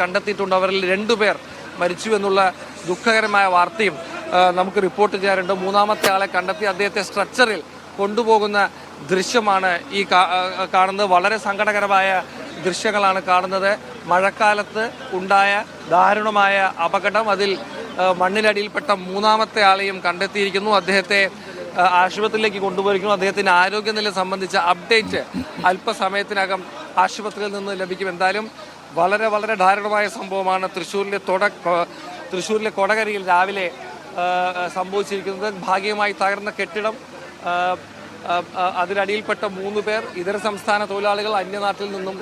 കണ്ടെത്തിയിട്ടുണ്ട്. അവരിൽ രണ്ടുപേർ മരിച്ചു എന്നുള്ള ദുഃഖകരമായ വാർത്തയും നമുക്ക് റിപ്പോർട്ട് ചെയ്യാറുണ്ട്. മൂന്നാമത്തെ ആളെ കണ്ടെത്തി അദ്ദേഹത്തെ സ്ട്രക്ചറിൽ കൊണ്ടുപോകുന്ന ദൃശ്യമാണ് ഈ കാണുന്നത്. വളരെ സങ്കടകരമായ ദൃശ്യങ്ങളാണ് കാണുന്നത്. മഴക്കാലത്ത് ഉണ്ടായ ദാരുണമായ അപകടം അതിൽ മണ്ണിലടിയിൽപ്പെട്ട മൂന്നാമത്തെ ആളെയും കണ്ടെത്തിയിരിക്കുന്നു. അദ്ദേഹത്തെ ആശുപത്രിയിലേക്ക് കൊണ്ടുപോയിരിക്കുന്നു. അദ്ദേഹത്തിന്റെ ആരോഗ്യനില സംബന്ധിച്ച അപ്ഡേറ്റ് അല്പസമയത്തിനകം ആശുപത്രിയിൽ നിന്ന് ലഭിക്കും. എന്തായാലും വളരെ വളരെ ദാരുണമായ സംഭവമാണ് തൃശ്ശൂരിലെ തൊട തൃശ്ശൂരിലെ കൊടകരയിൽ രാവിലെ സംഭവിച്ചിരിക്കുന്നത്. ഭാഗികമായി തകർന്ന കെട്ടിടം അതിനടിയിൽപ്പെട്ട മൂന്ന് പേർ ഇതര സംസ്ഥാന തൊഴിലാളികൾ അന്യനാട്ടിൽ നിന്നും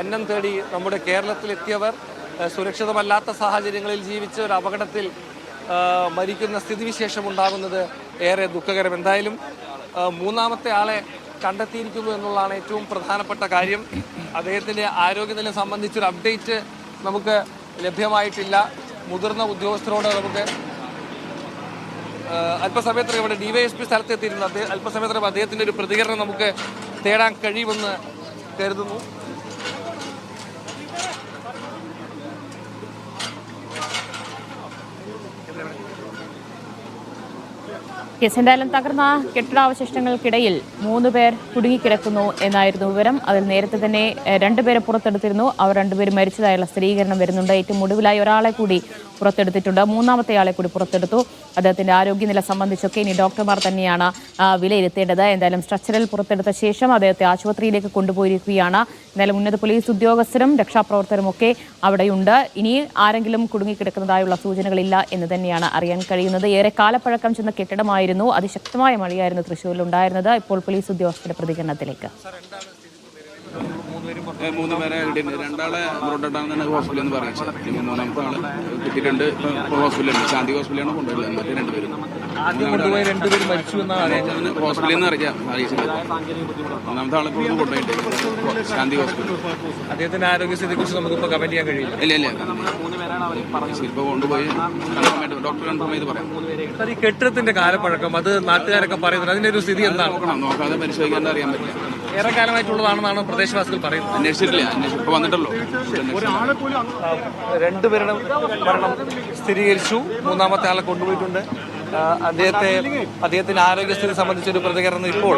അന്നം തേടി നമ്മുടെ കേരളത്തിലെത്തിയവർ സുരക്ഷിതമല്ലാത്ത സാഹചര്യങ്ങളിൽ ജീവിച്ച ഒരു അപകടത്തിൽ മരിക്കുന്ന സ്ഥിതിവിശേഷം ഉണ്ടാകുന്നത് ഏറെ ദുഃഖകരം എന്തായാലും മൂന്നാമത്തെ ആളെ കണ്ടെത്തിയിരിക്കുന്നു എന്നുള്ളതാണ് ഏറ്റവും പ്രധാനപ്പെട്ട കാര്യം. അദ്ദേഹത്തിന്റെ ആരോഗ്യനില സംബന്ധിച്ചൊരു അപ്ഡേറ്റ് നമുക്ക് ലഭ്യമായിട്ടില്ല. മുതിർന്ന ഉദ്യോഗസ്ഥരോട് നമുക്ക് അല്പസമയത്തിനകം ഇവിടെ ഡിവൈഎസ്പി സ്ഥലത്തെത്തിയിരുന്നു. അദ്ദേഹം അല്പസമയത്തിനകം അദ്ദേഹത്തിന്റെ ഒരു പ്രതികരണം നമുക്ക് തേടാൻ കഴിയുമെന്ന് കരുതുന്നു. കേസ് എന്തായാലും തകർന്ന കെട്ടിടാവശിഷ്ടങ്ങൾക്കിടയിൽ മൂന്ന് പേർ കുടുങ്ങിക്കിടക്കുന്നു എന്നായിരുന്നു വിവരം. അതിൽ നേരത്തെ തന്നെ രണ്ടുപേരെ പുറത്തെടുത്തിരുന്നു. അവർ രണ്ടുപേരും മരിച്ചതായുള്ള സ്ഥിരീകരണം വരുന്നുണ്ട്. ഏറ്റവും ഒടുവിലായി ഒരാളെ കൂടി പുറത്തെടുത്തിട്ടുണ്ട്. മൂന്നാമത്തെ ആളെ കൂടി പുറത്തെടുത്തു. അദ്ദേഹത്തിന്റെ ആരോഗ്യനില സംബന്ധിച്ചൊക്കെ ഇനി ഡോക്ടർമാർ തന്നെയാണ് വിലയിരുത്തേണ്ടത്. എന്തായാലും സ്ട്രക്ചറിൽ പുറത്തെടുത്ത ശേഷം അദ്ദേഹത്തെ ആശുപത്രിയിലേക്ക് കൊണ്ടുപോയിരിക്കുകയാണ്. എന്തായാലും ഉന്നത പോലീസ് ഉദ്യോഗസ്ഥരും രക്ഷാപ്രവർത്തകരും ഒക്കെ അവിടെയുണ്ട്. ഇനി ആരെങ്കിലും കുടുങ്ങിക്കിടക്കുന്നതായുള്ള സൂചനകളില്ല എന്ന് തന്നെയാണ് അറിയാൻ കഴിയുന്നത്. ഏറെ കാലപ്പഴക്കം ചെന്ന കെട്ടിടമായിരുന്നു. അതിശക്തമായ മഴയായിരുന്നു തൃശ്ശൂരിൽ ഉണ്ടായിരുന്നത് ഇപ്പോൾ പോലീസ് ഉദ്യോഗസ്ഥരുടെ പ്രതികരണത്തിലേക്ക്. മൂന്ന് പേരെ കിട്ടിയിട്ടുണ്ട് രണ്ടാളെ ബ്രോഡാണെന്നാണ് ഹോസ്പിറ്റലിൽ നിന്ന് പറയുന്നത് പിന്നെ മൂന്നാമത്തെ ആൾ കിട്ടിയിട്ടുണ്ട്. ഇപ്പോൾ ഹോസ്പിറ്റലിൽ ശാന്തി ഹോസ്പിറ്റലാണ് കൊണ്ടുവരുന്നത്. മറ്റേ രണ്ടുപേരും ഹോസ്പിറ്റലിൽ നിന്ന് അറിയാം. അറിയിച്ചില്ല മൂന്നാമത്തെ ആളെ ഇപ്പോൾ കൊണ്ടുപോയിട്ടുണ്ട്. ശാന്തി ഹോസ്പിറ്റൽ അദ്ദേഹത്തിന്റെ ആരോഗ്യസ്ഥിതിയെ കുറിച്ച് നമുക്കിപ്പോൾ കമന്റ് ചെയ്യാൻ കഴിയില്ല. ഇല്ല ഇല്ല. ഇപ്പോൾ കൊണ്ടുപോയി. ഡോക്ടർ കൺഫേം ചെയ്ത് പറയാം. ഈ കെട്ടിടത്തിന്റെ കാലപ്പഴക്കം അത് നാട്ടുകാരൊക്കെ പറയുന്നുണ്ട്. അതിന്റെ ഒരു സ്ഥിതി എന്താണ്? നോക്കാതെ പരിശോധിക്കാണ്ട് അറിയാൻ പറ്റില്ല. ഏറെ കാലമായിട്ടുള്ളതാണെന്നാണ് പ്രദേശവാസികൾ പറയുന്നത്. അന്വേഷിച്ചിട്ടില്ല അന്വേഷിച്ചു വന്നിട്ടല്ലോ രണ്ടുപേരുടെ മരണം സ്ഥിരീകരിച്ചു. മൂന്നാമത്തെ ആളെ കൊണ്ടുപോയിട്ടുണ്ട്. അദ്ദേഹത്തെ അദ്ദേഹത്തിന്റെ ആരോഗ്യസ്ഥിതി സംബന്ധിച്ചൊരു പ്രതികരണം ഇപ്പോൾ